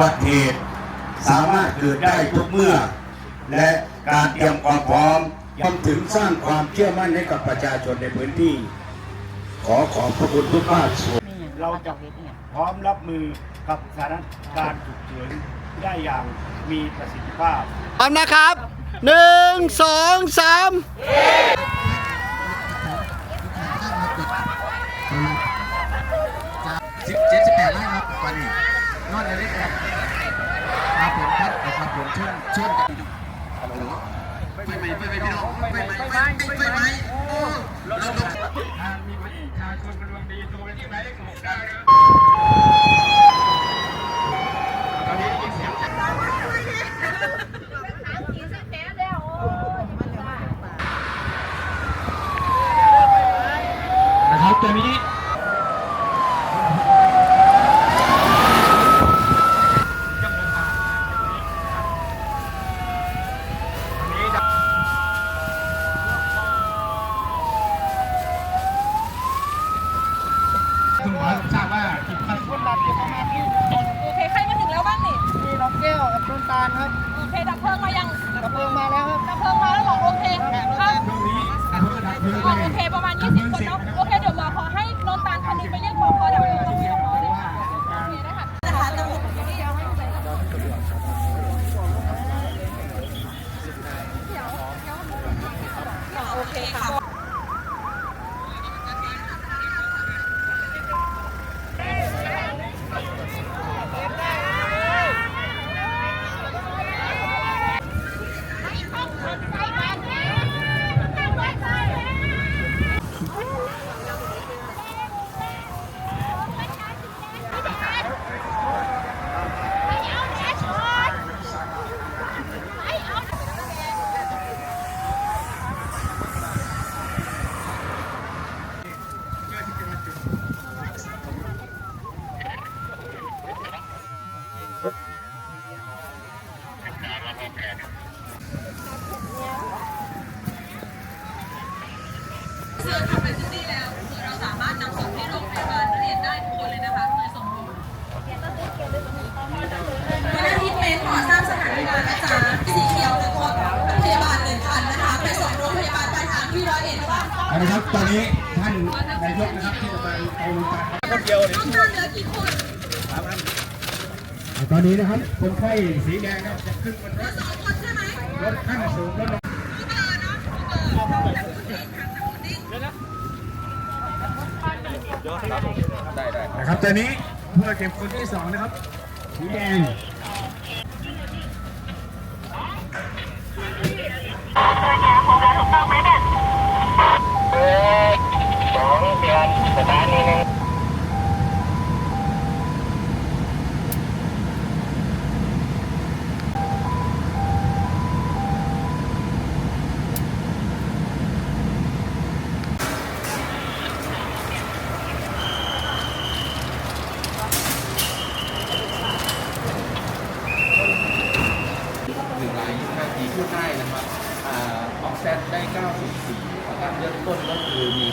บัติเหตุสามารถเกิดได้ทุกเมื่อ และการเตรียมความพร้อมย่อมถึงสร้างความเชื่อมั่นให้กับประชาชนในพื้นที่ ขอขอบพระคุณทุกภาคส่วนเราจะพร้อมรับมือกับสถานการณ์ฉุกเฉินได้อย่างมีประสิทธิภาพพร้อมนะครับหนึ่งสองสามสิบเจ็ดสิบแปดไร่ครับตอนนี้นอนอะไรครับครับผมครับนะครับผม ช่วงช่วงกันไปไหมไปไหมพี่น้องไปไหมไปไหมไปไหมโอ้เราลงมีประชาชนกำลังดีตัวที่ไหนของเราตอนนี้ยินเสียงนะครับตัวนี้ คุณหมอทราบว่าที่พักโอเคใครมาถึงแล้วบ้างนี่มีน้องแก้วกับต้นตาลครับ โอเคดับเพลิงมายังกระเพิงมาแล้วครับดับเพลิงมาแล้วหรอโอเคครับ ช่วงนี้อำเภอดับเพลิง อ๋อโอเค ประมาณ 20 คนเนาะ โอเค เดี๋ยวหมอขอให้นนตาลคันนี้ไปเรียกปอพอดับเพลิงตรงนี้พอเลยค่ะ โอเคได้ค่ะนะคะตำรวจอยู่ที่เอาให้ดูเลยค่ะโอเคค่ะ ซึ่งทำเป็นที่นี่แล้วคือเราสามารถนำส่งที่โรงพยาบาลเรียนได้ทุกคนเลยนะคะโดยสมบูรณ์วันอาทิตย์เมนขอทราบสถานการณ์นะจ๊ะสีเขียวเลยคนพยาบาลหนึ่งคันนะคะ ไปส่งโรงพยาบาลปลายทางที่ร้อยเอ็ดค่ะเอาละครับตอนนี้ท่านนายกนะครับที่จะไปเอาลงไปครับคนเดียวเนี่ยต้องการเหลือกี่คนตอนนี้นะครับคนไข้สีแดงครับจะขึ้นบนรถสองคนใช่ไหมรถขั้นสูงรถลง ผู้เบอร์เนาะผู้เบอร์ นะครับตอนนี้เพื่อเก็บคนที่สองนะครับสีแดงห 14อาการเริ่มต้นก็คือมี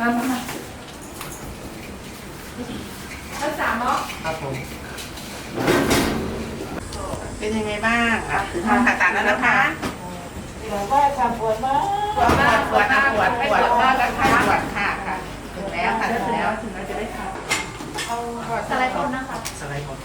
มามามาภาษาเป็นยังไงบ้างอะถึงห้องผ่าตัดแล้วนะคะปวดมากปวดมากปวดมากปวดปวดปวดมากแล้วค่ะปวดค่ะค่ะถึงแล้วค่ะถึงแล้วถึงแล้วจะได้ค่ะเอาสไลด์ก่อนนะคะสไลด์ก่อน